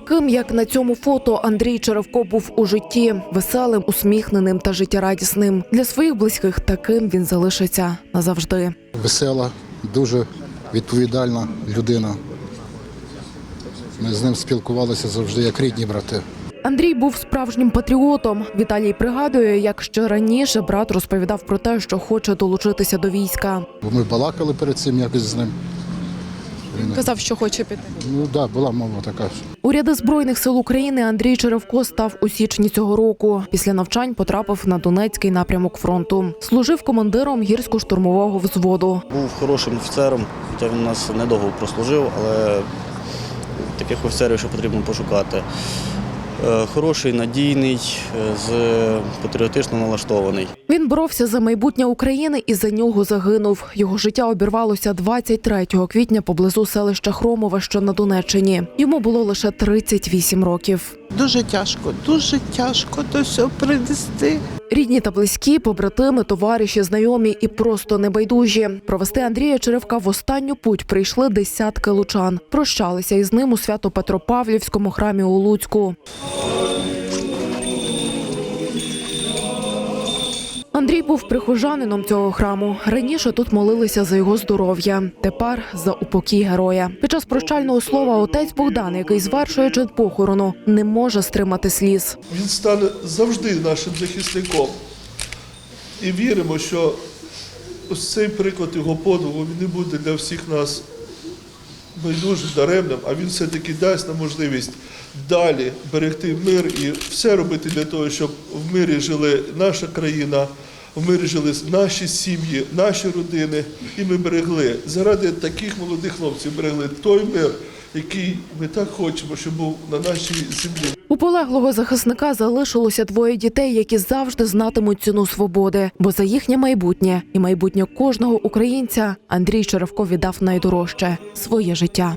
Таким, як на цьому фото, Андрій Черевко був у житті веселим, усміхненим та життєрадісним. Для своїх близьких таким він залишиться назавжди. весела, дуже відповідальна людина. Ми з ним спілкувалися завжди як рідні брати. Андрій був справжнім патріотом. Віталій пригадує, як ще раніше брат розповідав про те, що хоче долучитися до війська. Ми балакали перед цим якось з ним. Казав, що хоче піти. Ну так, да, була мова така. Уряди збройних сил України Андрій Черевко став у січні цього року. Після навчань потрапив на Донецький напрямок фронту. Служив командиром гірсько-штурмового взводу. Був хорошим офіцером, хоча він у нас недовго прослужив, але таких офіцерів ще потрібно пошукати. Е, Хороший, надійний, е, з патріотично налаштований. Він боровся за майбутнє України і за нього загинув. Його життя обірвалося 23 квітня поблизу селища Хромове, що на Донеччині. Йому було лише 38 років. Дуже тяжко, дуже тяжко до всього принести. Рідні та близькі, побратими, товариші, знайомі і просто небайдужі. Провести Андрія Черевка в останню путь прийшли десятки лучан. Прощалися із ним у Свято-Петропавлівському храмі у Луцьку. Андрій був прихожанином цього храму. Раніше тут молилися за його здоров'я. Тепер за упокій героя. Під час прощального слова отець Богдан, який звершує чин похорону, не може стримати сліз. Він стане завжди нашим захисником. І віримо, що ось цей приклад його подвигу не буде для всіх нас байдужим, даремним, а він все-таки дасть нам можливість далі берегти мир і все робити для того, щоб в мирі жили наша країна, в наші сім'ї, наші родини. І ми берегли заради таких молодих хлопців, берегли той мир, який ми так хочемо, щоб був на нашій землі. У полеглого захисника залишилося двоє дітей, які завжди знатимуть ціну свободи. Бо за їхнє майбутнє і майбутнє кожного українця Андрій Черевко віддав найдорожче своє життя.